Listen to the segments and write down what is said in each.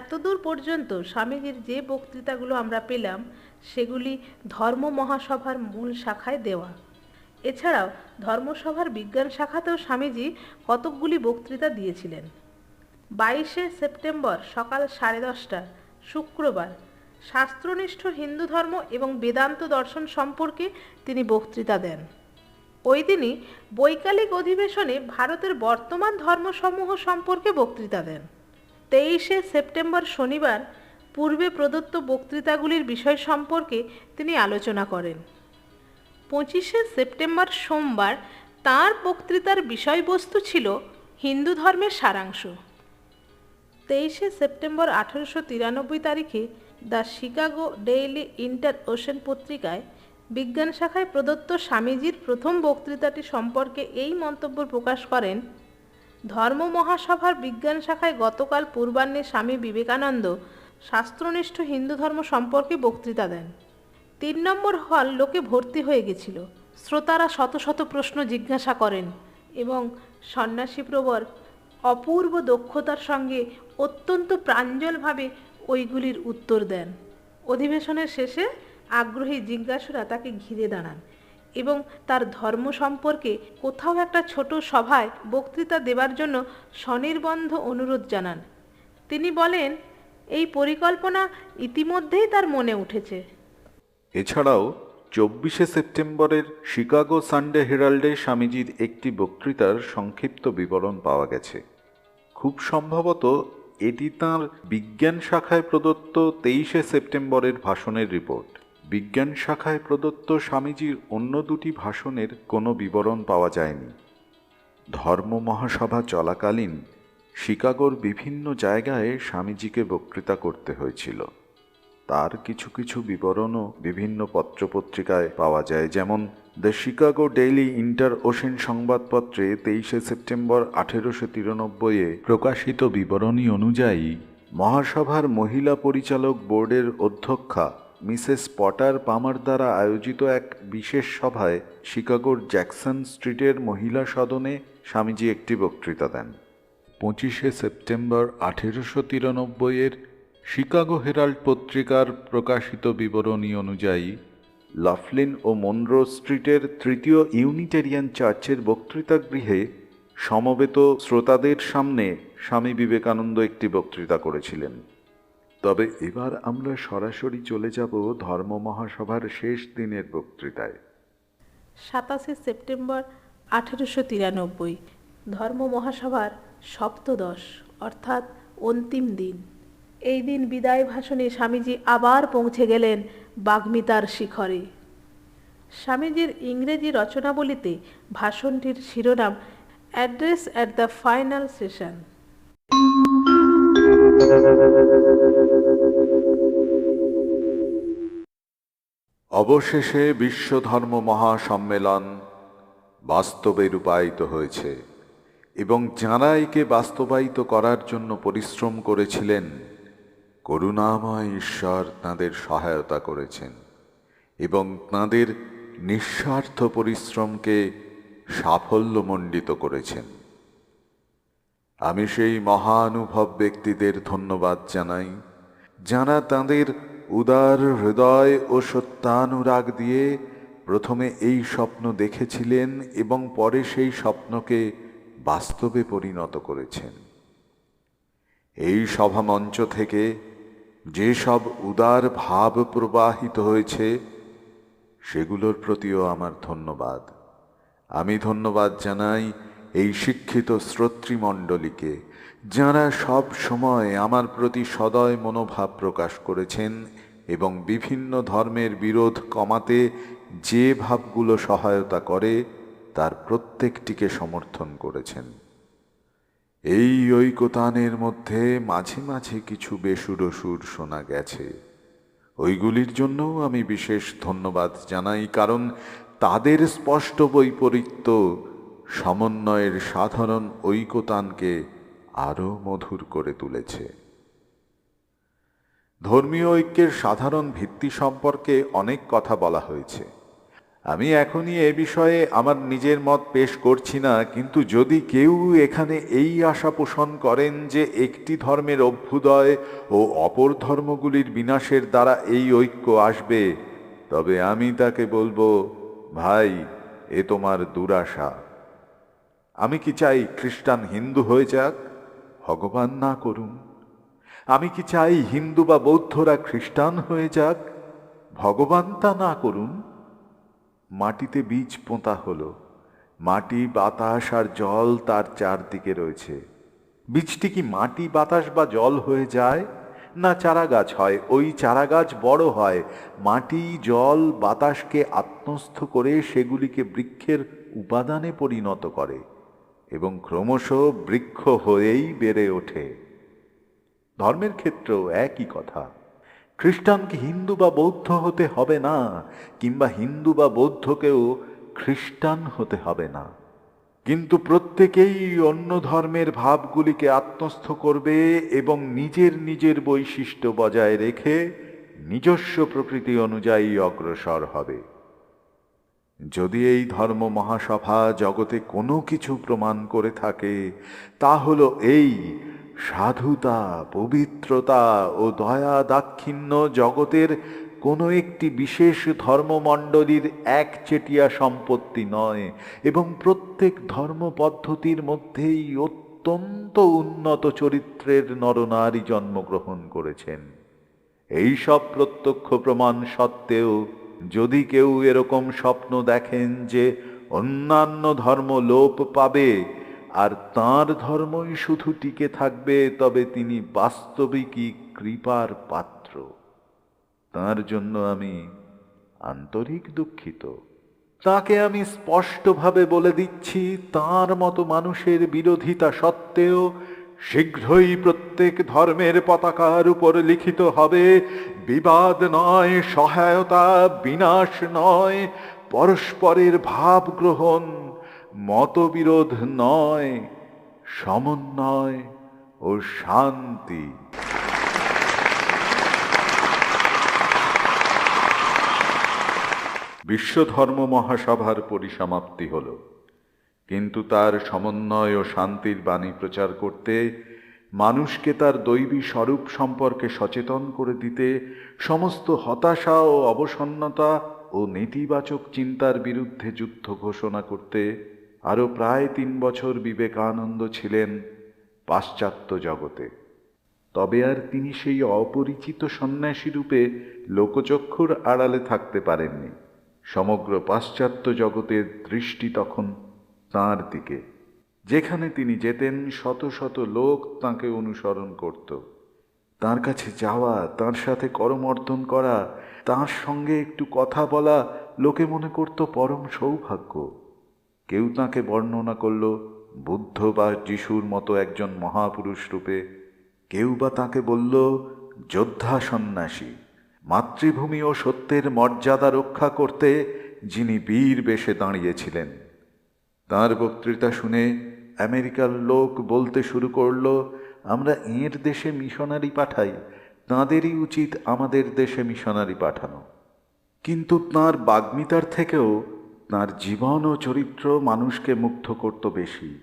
এতদূর পর্যন্ত স্বামীজির যে বক্তৃতাগুলো আমরা পেলাম, সেগুলি ধর্ম মহাসভার মূল শাখায় দেওয়া। এছাড়াও ধর্মসভার বিজ্ঞান শাখাতেও স্বামীজি কতকগুলি বক্তৃতা দিয়েছিলেন। বাইশে সেপ্টেম্বর সকাল সাড়ে দশটা, শুক্রবার, শাস্ত্রনিষ্ঠ হিন্দু ধর্ম এবং বেদান্ত দর্শন সম্পর্কে তিনি বক্তৃতা দেন। ওই দিনই বৈকালিক অধিবেশনে ভারতের বর্তমান ধর্মসমূহ সম্পর্কে বক্তৃতা দেন। তেইশে সেপ্টেম্বর শনিবার পূর্বে প্রদত্ত বক্তৃতাগুলির বিষয় সম্পর্কে তিনি আলোচনা করেন। পঁচিশে সেপ্টেম্বর সোমবার তাঁর বক্তৃতার বিষয়বস্তু ছিল হিন্দু ধর্মের সারাংশ। তেইশে সেপ্টেম্বর আঠেরোশো তিরানব্বই তারিখে the Chicago Daily Inter Ocean পত্রিকায় বিজ্ঞান শাখায় প্রদত্ত স্বামীজির প্রথম বক্তৃতাটি সম্পর্কে এই মন্তব্য প্রকাশ করেন ধর্ম মহাসভার বিজ্ঞান শাখায় গতকাল পূর্বাহ্নে স্বামী বিবেকানন্দ শাস্ত্রনিষ্ঠ হিন্দু ধর্ম সম্পর্কে বক্তৃতা দেন। তিন নম্বর হল লোকে ভর্তি হয়ে গেছিল। শ্রোতারা শত শত প্রশ্ন জিজ্ঞাসা করেন এবং সন্ন্যাসী প্রবর অপূর্ব দক্ষতার সঙ্গে অত্যন্ত প্রাঞ্জলভাবে ওইগুলির উত্তর দেন। অধিবেশনের শেষে আগ্রহী জিজ্ঞাসুরা তাকে ঘিরে দাঁড়ান। এবং তার ধর্ম সম্পর্কে কোথাও একটা ছোট সভায় বক্তৃতা দেবার জন্য স্বনির্বন্ধ অনুরোধ জানান। তিনি বলেন, এই পরিকল্পনা ইতিমধ্যেই তার মনে উঠেছে। এছাড়াও, চব্বিশে সেপ্টেম্বরের শিকাগো সানডে হেরাল্ডে স্বামীজির একটি বক্তৃতার সংক্ষিপ্ত বিবরণ পাওয়া গেছে। খুব সম্ভবত এটি তাঁর বিজ্ঞান শাখায় প্রদত্ত তেইশে সেপ্টেম্বরের ভাষণের রিপোর্ট। বিজ্ঞান শাখায় প্রদত্ত স্বামীজির অন্য দুটি ভাষণের কোনো বিবরণ পাওয়া যায়নি। ধর্ম মহাসভা চলাকালীন শিকাগোর বিভিন্ন জায়গায় স্বামীজিকে বক্তৃতা করতে হয়েছিল। তার কিছু কিছু বিবরণও বিভিন্ন পত্রপত্রিকায় পাওয়া যায়, যেমন the Chicago Daily Inter Ocean সংবাদপত্রে তেইশে সেপ্টেম্বর আঠেরোশো তিরানব্বইয়ে প্রকাশিত বিবরণী অনুযায়ী মহাসভার মহিলা পরিচালক বোর্ডের অধ্যক্ষা মিসেস পটার পামার দ্বারা আয়োজিত এক বিশেষ সভায় শিকাগোর জ্যাকসন স্ট্রিটের মহিলা সদনে স্বামীজি একটি বক্তৃতা দেন। পঁচিশে সেপ্টেম্বর আঠেরোশো তিরানব্বইয়ের শিকাগো হেরাল্ড পত্রিকার প্রকাশিত বিবরণী অনুযায়ী লাফলিন ও মনরো স্ট্রিটের তৃতীয় ইউনিটেরিয়ান চার্চের বক্তৃতা গৃহে সমবেত শ্রোতাদের সামনে স্বামী বিবেকানন্দ একটি বক্তৃতা করেছিলেন। তবে এবার আমরা সরাসরি চলে যাব ধর্ম মহাসভার শেষ দিনের বক্তৃতায়। সাতাশে সেপ্টেম্বর আঠেরোশো তিরানব্বই, ধর্ম মহাসভার সপ্তদশ, অর্থাৎ অন্তিম দিন। এই দিন বিদায় ভাষণে স্বামীজি আবার পৌঁছে গেলেন বাগ্মিতার শিখরে। স্বামীজির ইংরেজি রচনাবলিতে ভাষণটির শিরোনাম address at the final session অবশেষে বিশ্বধর্ম মহাসম্মেলন বাস্তবে রূপায়িত হয়েছে এবং যাঁরা একে বাস্তবায়িত করার জন্য পরিশ্রম করেছিলেন করুণাময় ঈশ্বর তাঁদের সহায়তা করেছেন এবং তাঁদের নিঃস্বার্থ পরিশ্রমকে সাফল্যমণ্ডিত করেছেন। আমি সেই মহানুভব ব্যক্তিদের ধন্যবাদ জানাই, যাঁরা তাঁদের উদার হৃদয় ও সত্যানুরাগ দিয়ে প্রথমে এই স্বপ্ন দেখেছিলেন এবং পরে সেই স্বপ্নকে বাস্তবে পরিণত করেছেন। এই সভামঞ্চ থেকে যেসব উদার ভাব প্রবাহিত হয়েছে, সেগুলোর প্রতিও আমার ধন্যবাদ। আমি ধন্যবাদ জানাই এই শিক্ষিত শ্রোতৃমণ্ডলীকে যাঁরা সব সময় আমার প্রতি সদয় মনোভাব প্রকাশ করেছেন এবং বিভিন্ন ধর্মের বিরোধ কমাতে যে ভাবগুলো সহায়তা করে, তার প্রত্যেকটিকে সমর্থন করেছেন। এই ঐকতানের মধ্যে মাঝে মাঝে কিছু বেসুরো সুর শোনা গেছে। ওইগুলির জন্যও আমি বিশেষ ধন্যবাদ জানাই, কারণ তাদের স্পষ্ট বৈপরীত্য, সমন্বয়ের সাধারণ ঐকতানকে আরও মধুর করে তুলেছে। ধর্মীয় ঐক্যের সাধারণ ভিত্তি সম্পর্কে অনেক কথা বলা হয়েছে। আমি এখনই এ বিষয়ে আমার নিজের মত পেশ করছি না, কিন্তু যদি কেউ এখানে এই আশা পোষণ করেন যে একটি ধর্মের অভ্যুদয় ও অপর ধর্মগুলির বিনাশের দ্বারা এই ঐক্য আসবে, তবে আমি তাকে বলব, ভাই, এ তোমার দুরাশা। আমি কি চাই খ্রিস্টান হিন্দু হয়ে যাক? ভগবান না করুন। আমি কি চাই হিন্দু বা বৌদ্ধরা খ্রিস্টান হয়ে যাক? ভগবান তা না করুন। মাটিতে বীজ পোঁতা হলো। মাটি, বাতাস আর জল তার চারদিকে রয়েছে। বীজটি কি মাটি, বাতাস বা জল হয়ে যায়? না চারা গাছ হয়? ওই চারা গাছ বড় হয়। মাটি, জল, বাতাসকে আত্মস্থ করে সেগুলিকে বৃক্ষের উপাদানে পরিণত করে। এবং ক্রমশ বৃক্ষ হয়েই বেড়ে ওঠে। ধর্মের ক্ষেত্রেও একই কথা। খ্রিস্টানকে হিন্দু বা বৌদ্ধ হতে হবে না, কিংবা হিন্দু বা বৌদ্ধকেও খ্রিস্টান হতে হবে না। কিন্তু প্রত্যেকেই অন্য ধর্মের ভাবগুলিকে আত্মস্থ করবে এবং নিজের নিজের বৈশিষ্ট্য বজায় রেখে নিজস্ব প্রকৃতি অনুযায়ী অগ্রসর হবে। যদি এই ধর্ম মহাসভা জগতে কোনো কিছু প্রমাণ করে থাকে, তা হলো এই সাধুতা, পবিত্রতা ও দয়া দাক্ষিণ্য জগতের কোনো একটি বিশেষ ধর্মমণ্ডলীর একচেটিয়া সম্পত্তি নয় এবং প্রত্যেক ধর্ম পদ্ধতির মধ্যেই অত্যন্ত উন্নত চরিত্রের নরনারী জন্মগ্রহণ করেছেন। এই সব প্রত্যক্ষ প্রমাণ সত্ত্বেও যদি কেউ এরকম স্বপ্ন দেখেন যে অন্যান্য ধর্ম লোপ পাবে আর তার ধর্মই শুধু টিকে থাকবে, তবে তিনি বাস্তবিকই কৃপার পাত্র। তার জন্য আমি আন্তরিক দুঃখিত। তাকে আমি স্পষ্টভাবে বলে দিচ্ছি, তার মতো মানুষের বিরোধিতা সত্ত্বেও শীঘ্রই প্রত্যেক ধর্মের পতাকার উপর লিখিত হবে, বিবাদ নয়, সহায়তা বিনাশ নয়, পরস্পরের ভাব গ্রহণ মতবিরোধ নয়, সমন্বয় ও শান্তি। বিশ্ব ধর্ম মহাসভার পরিসমাপ্তি হল। কিন্তু তার সমন্বয় ও শান্তির বাণী প্রচার করতে, মানুষকে তার দৈবী স্বরূপ সম্পর্কে সচেতন করে দিতে, সমস্ত হতাশা ও অবসন্নতা ও নেতিবাচক চিন্তার বিরুদ্ধে যুদ্ধ ঘোষণা করতে আরও প্রায় তিন বছর বিবেকানন্দ ছিলেন পাশ্চাত্য জগতে। তবে আর তিনি সেই অপরিচিত সন্ন্যাসী রূপে লোকচক্ষুর আড়ালে থাকতে পারেননি। সমগ্র পাশ্চাত্য জগতের দৃষ্টি তখন তাঁর দিকে। যেখানে তিনি যেতেন, শত শত লোক তাঁকে অনুসরণ করত। তার কাছে যাওয়া, তার সাথে করমর্দন করা, তার সঙ্গে একটু কথা বলা লোকে মনে করত পরম সৌভাগ্য। কেউ তাকে বর্ণনা করল, বুদ্ধ বা যিশুর মতো একজন মহাপুরুষ রূপে। কেউ বা তাকে বলল, যোদ্ধা সন্ন্যাসী, মাতৃভূমি ও সত্যের মর্যাদা রক্ষা করতে যিনি বীর বেশে দাঁড়িয়েছিলেন। তার বক্তৃতা শুনে আমেরিকার লোক বলতে শুরু করল, আমরা এর দেশে মিশনারি পাঠাই, তাঁদেরই উচিত আমাদের দেশে মিশনারি পাঠানো। কিন্তু তাঁর বাগ্মিতার থেকেও তাঁর জীবন ও চরিত্র মানুষকে মুগ্ধ করত বেশি।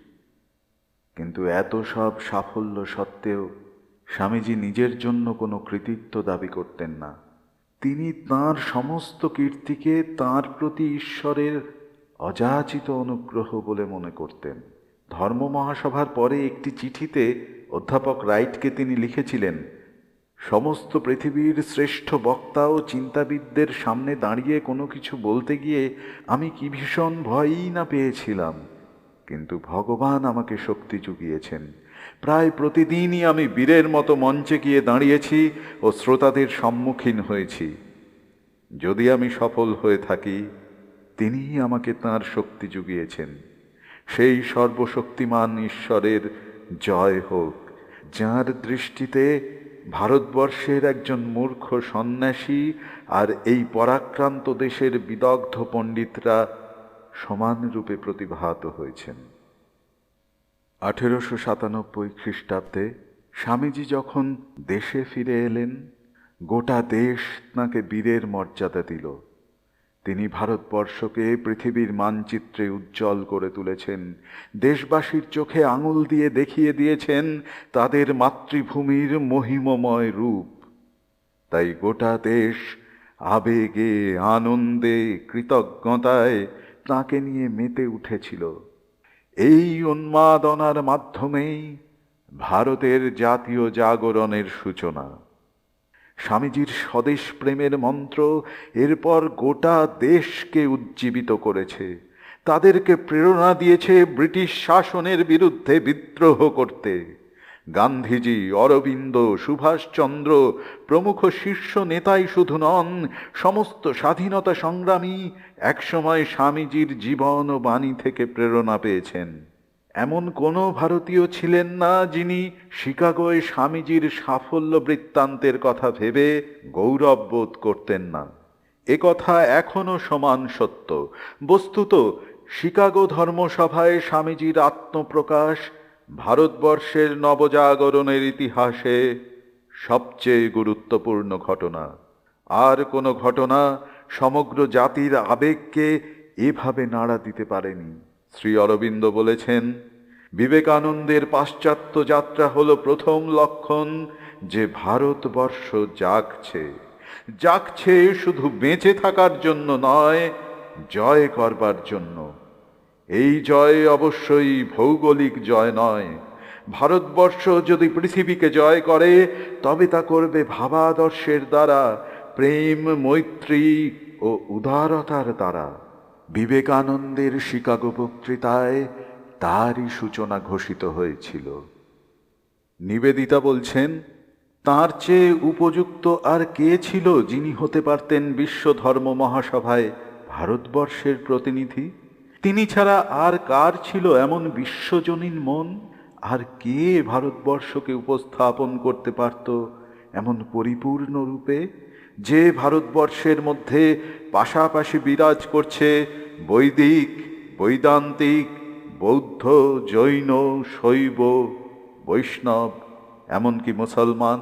কিন্তু এত সব সাফল্য সত্ত্বেও স্বামীজি নিজের জন্য কোনো কৃতিত্ব দাবি করতেন না। তিনি তাঁর সমস্ত কীর্তিকে তাঁর প্রতি ঈশ্বরের অযাচিত অনুগ্রহ বলে মনে করতেন। ধর্ম মহাসভার পরে একটি চিঠিতে অধ্যাপক রাইটকে তিনি লিখেছিলেন, সমস্ত পৃথিবীর শ্রেষ্ঠ বক্তা ও চিন্তাবিদদের সামনে দাঁড়িয়ে কোনো কিছু বলতে গিয়ে আমি কি ভীষণ ভয়ই না পেয়েছিলাম। কিন্তু ভগবান আমাকে শক্তি জুগিয়েছেন। প্রায় প্রতিদিনই আমি বীরের মতো মঞ্চে গিয়ে দাঁড়িয়েছি ও শ্রোতাদের সম্মুখীন হয়েছি। যদি আমি সফল হয়ে থাকি তিনিই আমাকে তার শক্তি জুগিয়েছেন সেই সর্বশক্তিমান ঈশ্বরের জয় হোক, যার দৃষ্টিতে ভারতবর্ষের একজন মূর্খ সন্ন্যাসী আর এই পরাক্রান্ত দেশের বিদগ্ধ পণ্ডিতরা সমানরূপে প্রতিভাত হয়েছেন। আঠেরোশো সাতানব্বই খ্রিস্টাব্দে স্বামীজি যখন দেশে ফিরে এলেন, গোটা দেশ তাঁকে বীরের মর্যাদা দিল। তিনি ভারতবর্ষকে পৃথিবীর মানচিত্রে উজ্জ্বল করে তুলেছেন। দেশবাসীর চোখে আঙুল দিয়ে দেখিয়ে দিয়েছেন তাদের মাতৃভূমির মহিমময় রূপ। তাই গোটা দেশ আবেগে, আনন্দে, কৃতজ্ঞতায় তাকে নিয়ে মেতে উঠেছিল। এই উন্মাদনার মাধ্যমেই ভারতের জাতীয় জাগরণের সূচনা। স্বামীজির স্বদেশ প্রেমের মন্ত্র এরপর গোটা দেশকে উজ্জীবিত করেছে। তাদেরকে প্রেরণা দিয়েছে ব্রিটিশ শাসনের বিরুদ্ধে বিদ্রোহ করতে। গান্ধীজি, অরবিন্দ, সুভাষচন্দ্র প্রমুখ শীর্ষ নেতাই শুধু নন, সমস্ত স্বাধীনতা সংগ্রামী একসময় স্বামীজির জীবন ও বাণী থেকে প্রেরণা পেয়েছেন। এমন কোনো ভারতীয় ছিলেন না যিনি শিকাগোয় স্বামীজির সাফল্য বৃত্তান্তের কথা ভেবে গৌরব বোধ করতেন না। এ কথা এখনও সমান সত্য। বস্তুত, শিকাগো ধর্মসভায় স্বামীজির আত্মপ্রকাশ ভারতবর্ষের নবজাগরণের ইতিহাসে সবচেয়ে গুরুত্বপূর্ণ ঘটনা। আর কোনো ঘটনা সমগ্র জাতির আবেগকে এভাবে নাড়া দিতে পারেনি। শ্রী অরবিন্দ বলেছেন, বিবেকানন্দের পাশ্চাত্য যাত্রা হলো প্রথম লক্ষণ যে ভারতবর্ষ জাগছে। জাগছে শুধু বেঁচে থাকার জন্য নয়, জয় করবার জন্য। এই জয় অবশ্যই ভৌগোলিক জয় নয়। ভারতবর্ষ যদি পৃথিবীকে জয় করে, তবে তা করবে ভাবাদর্শের দ্বারা, প্রেম, মৈত্রী ও উদারতার দ্বারা। বিবেকানন্দের শিকাগো বক্তৃতায় তারই সূচনা ঘোষিত হয়েছিল। নিবেদিতা বলছেন, তার চেয়ে উপযুক্ত আর কে ছিল যিনি হতে পারতেন বিশ্ব ধর্ম মহাসভায় ভারতবর্ষের প্রতিনিধি? তিনি ছাড়া আর কার ছিল এমন বিশ্বজনীন মন? আর কে ভারতবর্ষকে উপস্থাপন করতে পারত এমন পরিপূর্ণ রূপে যে ভারতবর্ষের মধ্যে পাশাপাশি বিরাজ করছে বৈদিক, বৈদান্তিক, বৌদ্ধ, জৈন, শৈব, বৈষ্ণব, এমনকি মুসলমান।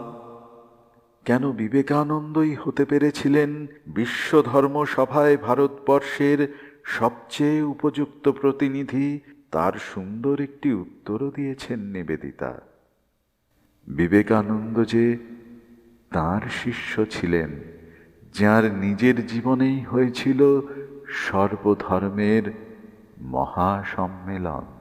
কেন বিবেকানন্দই হতে পেরেছিলেন বিশ্ব ধর্ম সভায় ভারতবর্ষের সবচেয়ে উপযুক্ত প্রতিনিধি? তার সুন্দর একটি উত্তরও দিয়েছেন নিবেদিতা। বিবেকানন্দ যে তার শিষ্য ছিলেন যার নিজের জীবনেই হয়েছিল সর্বধর্মের মহাসম্মেলন।